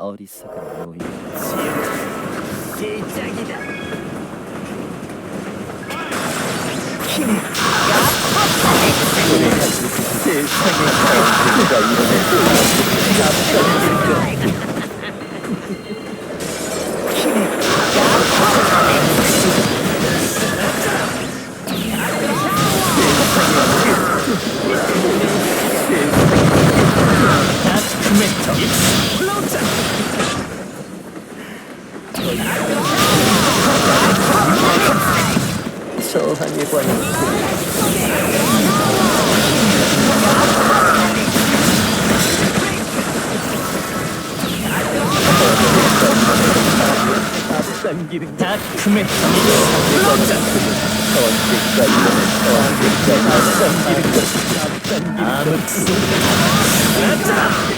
煽り桜のように君が 저항에 관한 앞당기는 다크메터 익스플로전. 언제까 이러네 언제까 앞당기는 것이 암흑수. 사라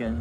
Redskins.